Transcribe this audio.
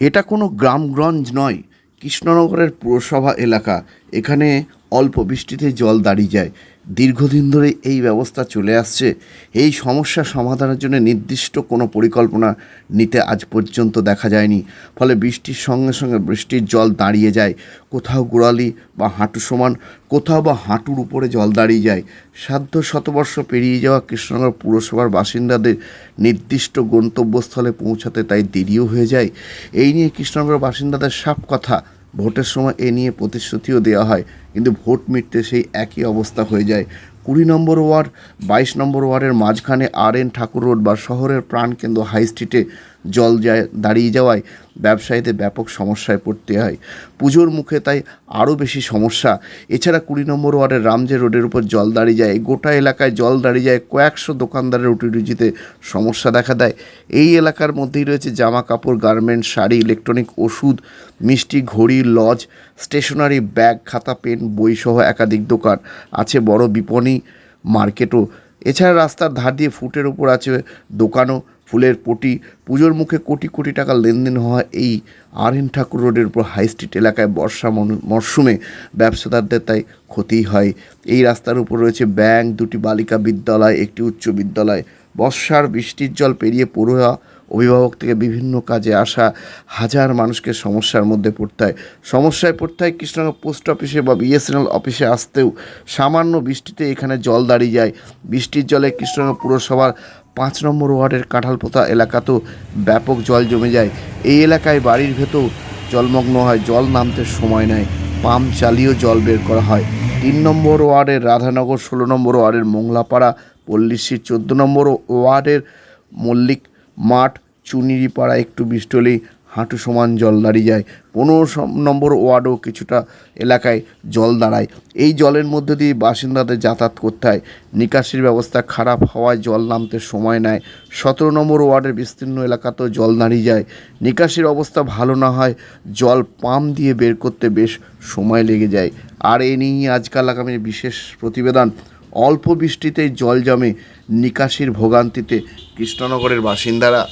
এটা কোনো গ্রামগঞ্জ নয় কৃষ্ণনগরের পুরসভা এলাকা। এখানে অল্প বৃষ্টিতে জল দাঁড়িয়ে যায়। দীর্ঘদিন ধরে এই ব্যবস্থা চলে আসছে। এই সমস্যা সমাধানের জন্য নির্দিষ্ট কোনো পরিকল্পনা নিতে আজ পর্যন্ত দেখা যায়নি। ফলে বৃষ্টির সঙ্গে সঙ্গে বৃষ্টির জল দাঁড়িয়ে যায়। কোথাও গোড়ালি বা হাঁটু সমান, কোথাও বা হাঁটুর উপরে জল দাঁড়িয়ে যায়। সাধ্য শতবর্ষ পেরিয়ে যাওয়া কৃষ্ণনগর পুরসভার বাসিন্দাদের নির্দিষ্ট গন্তব্যস্থলে পৌঁছাতে তাই দেরিও হয়ে যায়। এই নিয়ে কৃষ্ণনগর বাসিন্দাদের সাপ কথা। ভোটের সময় এ নিয়ে প্রতিশ্রুতিও দেওয়া হয়, কিন্তু ভোট মিটতে সেই একই অবস্থা হয়ে যায়। কুড়ি নম্বর ওয়ার্ড, বাইশ নম্বর ওয়ার্ডের মাঝখানে আর এন ঠাকুর রোড বা শহরের প্রাণকেন্দ্র হাই স্ট্রিটে জল যায়, দাঁড়িয়ে যাওয়ায় ব্যবসায়ীদের ব্যাপক সমস্যায় পড়তে হয়। পুজোর মুখে তাই আরও বেশি সমস্যা। এছাড়া কুড়ি নম্বর ওয়ার্ডের রামজে রোডের উপর জল দাঁড়িয়ে যায়। গোটা এলাকায় জল দাঁড়িয়ে যায়। কয়েকশো দোকানদারের রুটিরুজিতে সমস্যা দেখা দেয়। এই এলাকার মধ্যেই রয়েছে জামা কাপড় গার্মেন্ট শাড়ি, ইলেকট্রনিক ওষুধ, মিষ্টি, ঘড়ি, লজ, স্টেশনারি ব্যাগ, খাতা, পেন বইসহ একাধিক দোকান আছে বড় বিপণী মার্কেটও। এছাড়া রাস্তার ধার দিয়ে ফুটের উপর আছে দোকানও। ফুলের পটি, পুজোর মুখে কোটি কোটি টাকা লেনদেন হওয়া এই আর এন ঠাকুর রোডের উপর হাই স্ট্রিট এলাকায় বর্ষা মরশুমে ব্যবসাদারদের তাই ক্ষতি হয়। এই রাস্তার উপর রয়েছে ব্যাংক, দুটি বালিকা বিদ্যালয়, একটি উচ্চ বিদ্যালয়। বর্ষার বৃষ্টির জল পেরিয়ে পড়ুয়া অভিভাবক থেকে বিভিন্ন কাজে আসা হাজার মানুষকে সমস্যার মধ্যে পড়তে হয়। সমস্যায় পড়তে হয় কৃষ্ণনগর পোস্ট অফিসে বা বিএসএনএল অফিসে আসতেও সামান্য বৃষ্টিতে এখানে জল দাঁড়িয়ে যায়। বৃষ্টির জলে কৃষ্ণনগর পুরসভার পাঁচ নম্বর ওয়ার্ডের কাঁঠালপোতা এলাকাতেও ব্যাপক জল জমে যায়। এই এলাকায় বাড়ির ভেতর জলমগ্ন হয়, জল নামতে সময় নেয়, পাম্প চালিয়েও জল বের করা হয়। তিন নম্বর ওয়ার্ডের রাধানগর ষোলো নম্বর ওয়ার্ডের মোংলাপাড়া পল্লীশ্রী চোদ্দ নম্বর ওয়ার্ডের মল্লিক মাঠ, চুনিরিপাড়া একটু বৃষ্টি হলেই হাঁটু সমান জল দাঁড়িয়ে যায়। পনেরো নম্বর ওয়ার্ডও কিছুটা এলাকায় জল দাঁড়ায়। এই জলের মধ্যে দিয়ে বাসিন্দাদের যাতায়াত করতে হয়। নিকাশির ব্যবস্থা খারাপ হওয়ায় জল নামতে সময় নেয়। সতেরো নম্বর ওয়ার্ডের বিস্তীর্ণ এলাকাতেও জল দাঁড়িয়ে যায়। নিকাশির অবস্থা ভালো না হয়, জল পাম্প দিয়ে বের করতে বেশ সময় লেগে যায়। আর এ নিয়ে আজকাল আগামী বিশেষ প্রতিবেদন। অল্প বৃষ্টিতেই জল জমে নিকাশির ভোগান্তিতে কৃষ্ণনগরের বাসিন্দারা